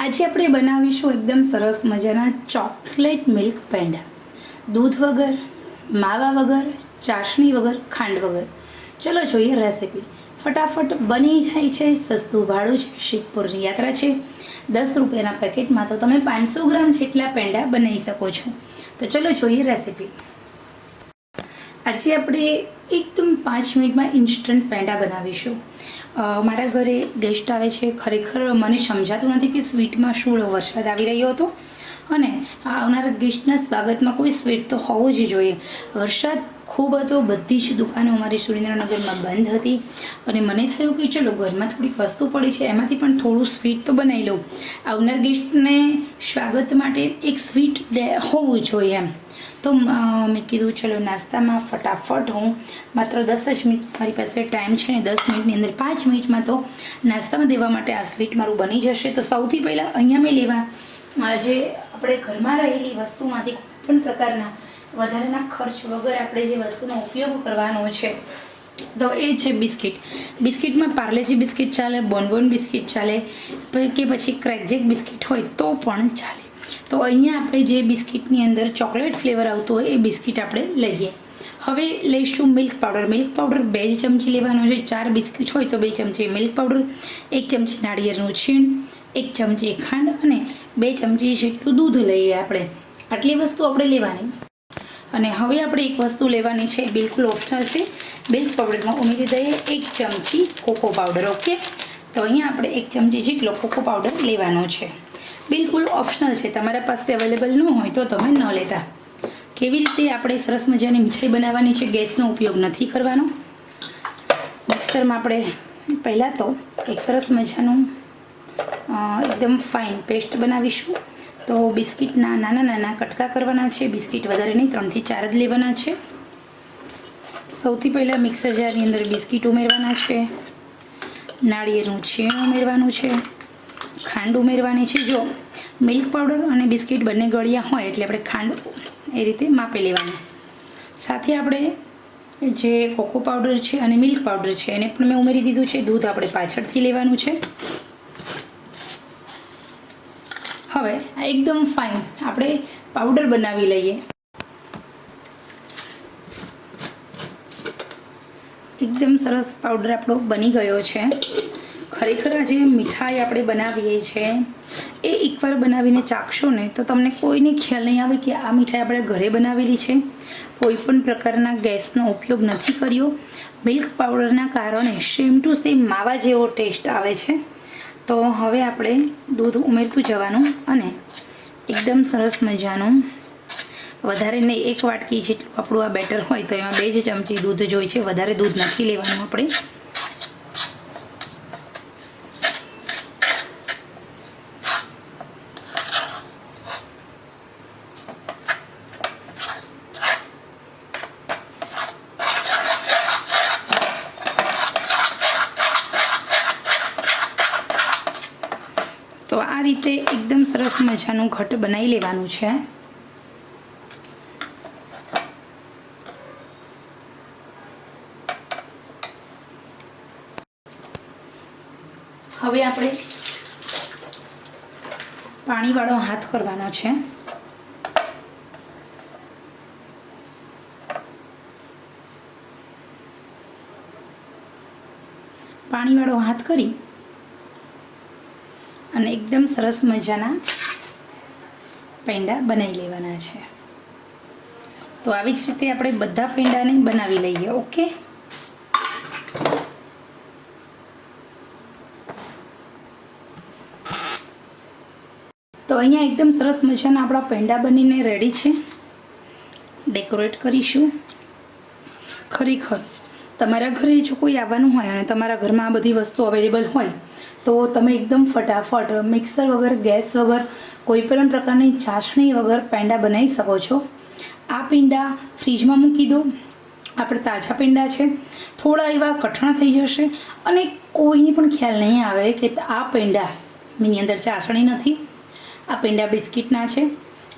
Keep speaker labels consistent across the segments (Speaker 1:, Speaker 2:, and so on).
Speaker 1: આજે આપણે બનાવીશું એકદમ સરસ મજાના ચોકલેટ મિલ્ક પેંડા. દૂધ વગર, માવા વગર, ચાસણી વગર, ખાંડ વગર. ચલો જોઈએ રેસીપી. ફટાફટ બની જાય છે, સસ્તું ભાડું છે શીતપુરની યાત્રા છે. દસ રૂપિયાના પેકેટમાં તો તમે પાંચસો ગ્રામ જેટલા પેંડા બનાવી શકો છો. તો ચલો જોઈએ રેસીપી. આજે આપણે એકદમ પાંચ મિનિટમાં ઇન્સ્ટન્ટ પેંડા બનાવીશું. મારા ઘરે ગેસ્ટ આવે છે. ખરેખર મને સમજાતું નથી કે સ્વીટમાં શું વરસાદ આવી રહ્યો હતો. અને આવનારા ગેસ્ટના સ્વાગતમાં કોઈ સ્વીટ તો હોવું જ જોઈએ. વરસાદ ખૂબ હતો, બધી જ દુકાનો અમારી સુરેન્દ્રનગરમાં બંધ હતી. અને મને થયું કે ચલો ઘરમાં થોડીક વસ્તુ પડી છે, એમાંથી પણ થોડું સ્વીટ તો બનાવી લઉં. આવનાર ગેસ્ટને સ્વાગત માટે એક સ્વીટ હોવું જોઈએ એમ. તો મેં કીધું ચલો નાસ્તામાં ફટાફટ હું માત્ર દસ જ મિનિટ, મારી પાસે ટાઈમ છે ને દસ મિનિટની અંદર પાંચ મિનિટમાં તો નાસ્તામાં દેવા માટે આ સ્વીટ મારું બની જશે. તો સૌથી પહેલાં અહીંયા મેં લેવા જે આપણે ઘરમાં રહેલી વસ્તુમાંથી કોઈ પણ પ્રકારના વધારાના ખર્ચ વગર આપણે જે વસ્તુનો ઉપયોગ કરવાનો છે, તો એ છે બિસ્કિટ. બિસ્કિટમાં પાર્લેજી બિસ્કિટ ચાલે, બોનબોન બિસ્કિટ ચાલે કે પછી ક્રેકજેક બિસ્કિટ હોય તો પણ ચાલે. તો અહીંયા આપણે જે બિસ્કિટની અંદર ચોકલેટ ફ્લેવર આવતો હોય એ બિસ્કિટ આપણે લઈએ. હવે લઈશું મિલ્ક પાવડર. મિલ્ક પાવડર બે ચમચી લેવાનો છે. ચાર બિસ્કિટ હોય તો બે ચમચી મિલ્ક પાવડર, એક ચમચી નાળિયેરનું છીણ એક ચમચી ખાંડ અને બે ચમચી જેટલું દૂધ લઈએ આપણે. આટલી વસ્તુ આપણે લેવાની. અને હવે આપણે એક વસ્તુ લેવાની છે, બિલકુલ ઓપ્શનલ છે. મિલ્ક પાવડરમાં ઉમેરી દઈએ એક ચમચી કોકો પાવડર ઓકે તો અહીંયા આપણે એક ચમચી જેટલો કોકો પાવડર લેવાનો છે. બિલકુલ ઓપ્શનલ છે, તમારા પાસે અવેલેબલ ન હોય તો તમે ન લેતા. કેવી રીતે આપણે સરસ મજાની મીઠાઈ બનાવવાની છે, ગેસનો ઉપયોગ નથી કરવાનો. મિક્સરમાં આપણે પહેલાં તો એક સરસ મજાનું એકદમ ફાઇન પેસ્ટ બનાવીશું. તો બિસ્કિટના નાના નાના કટકા કરવાના છે. બિસ્કિટ વધારે નહીં, ત્રણથી ચાર જ લેવાના છે. સૌથી પહેલાં મિક્સર જારની અંદર બિસ્કિટ ઉમેરવાના છે. નાળિયેરનું છીણ ઉમેરવાનું છે. ખાંડ ઉમેરવાની છે. જો મિલ્ક પાવડર અને બિસ્કિટ બંને ગળ્યા હોય એટલે આપણે ખાંડ એ રીતે માપી લેવાની. સાથે આપણે જે કોકો પાવડર છે અને મિલ્ક પાવડર છે, એને પણ મેં ઉમેરી દીધું છે. દૂધ આપણે પાછળથી લેવાનું છે. હવે આ એકદમ ફાઇન આપણે પાવડર બનાવી લઈએ. એકદમ સરસ પાવડર આપણો બની ગયો છે. ખરેખર આ જે મીઠાઈ આપણે બનાવીએ છીએ એ એકવાર બનાવીને ચાખશો ને, તો તમને કોઈને ખ્યાલ નહીં આવે કે આ મીઠાઈ આપણે ઘરે બનાવેલી છે. કોઈ પણ પ્રકારના ગેસનો ઉપયોગ નથી કર્યો. મિલ્ક પાવડરના કારણે સેમ ટુ સેમ માવા જેવો ટેસ્ટ આવે છે. તો હવે આપણે દૂધ ઉમેરતું જવાનું અને એકદમ સરસ મજાનું, વધારે નહીં, એક વાટકી જેટલું આપણું આ બેટર હોય તો એમાં બે જ ચમચી દૂધ જોઈએ છે. વધારે દૂધ નથી લેવાનું આપણે તો આ રીતે એકદમ સરસ મજાનું ઘટ બનાવી લેવાનું છે. હવે આપણે પાણીવાળો હાથ કરવાનો છે. પાણીવાળો હાથ કરી અને એકદમ સરસ મજાના પેંડા બનાવી લેવાના છે. તો આવી જ રીતે આપણે બધા પેંડાને બનાવી લઈએ, ઓકે? તો અહીંયા એકદમ સરસ મજાના આપણા પેંડા બનીને રેડી છે. ડેકોરેટ કરીશું. ખરેખર, તમારા ઘરે જો કોઈ આવવાનું હોય અને તમારા ઘરમાં આ બધી વસ્તુ અવેલેબલ હોય તો તમે એકદમ ફટાફટ મિક્સર વગર, ગેસ વગર કોઈ પણ પ્રકારની ચાસણી વગર પેંડા બનાવી શકો છો. આ પેંડા ફ્રીજમાં મૂકી દો. આપણે તાજા પેંડા છે. થોડા એવા કઠણ થઈ જશે અને કોઈને પણ ખ્યાલ નહીં આવે કે આ પેંડા એની અંદર ચાસણી નથી. આ પેંડા બિસ્કિટના છે.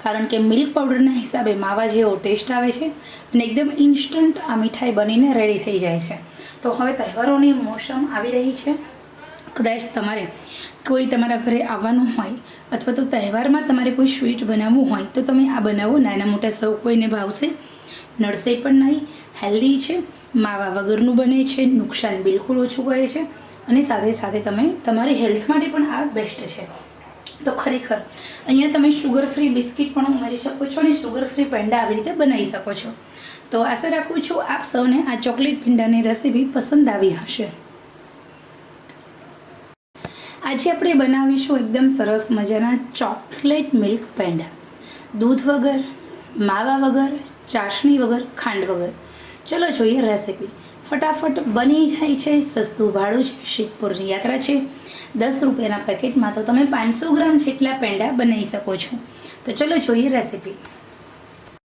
Speaker 1: કારણ કે મિલ્ક પાવડરના હિસાબે માવા જેવો ટેસ્ટ આવે છે અને એકદમ ઇન્સ્ટન્ટ આ મીઠાઈ બનીને રેડી થઈ જાય છે. તો હવે તહેવારોની મોસમ આવી રહી છે. કદાચ તમારે કોઈ તમારા ઘરે આવવાનું હોય અથવા તો તહેવારમાં તમારે કોઈ સ્વીટ બનાવવું હોય, તો તમે આ બનાવો. નાના મોટા સૌ કોઈને ભાવશે. નડશે પણ નહીં. હેલ્ધી છે. માવા વગરનું બને છે. નુકસાન બિલકુલ ઓછું કરે છે. અને સાથે સાથે તમે તમારી હેલ્થ માટે પણ આ બેસ્ટ છે. તો ખરેખર, અહીંયા તમે શુગર ફ્રી બિસ્કિટ પણ ઉમેરી શકો છો અને શુગર ફ્રી પેંડા આવી રીતે બનાવી શકો છો. તો આશા રાખું છું આપ સૌને આ ચોકલેટ ભીંડાની રેસીપી પસંદ આવી હશે. આજે આપણે બનાવીશું એકદમ સરસ મજાના ચોકલેટ મિલ્ક પેંડા. દૂધ વગર, માવા વગર, ચાસણી વગર, ખાંડ વગર. ચલો જોઈએ રેસીપી. ફટાફટ બની જાય છે, સસ્તું ભાડું છે શીતપુરની યાત્રા છે. દસ રૂપિયાના પેકેટમાં તો તમે પાંચસો ગ્રામ જેટલા પેંડા બનાવી શકો છો. તો ચલો જોઈએ રેસીપી.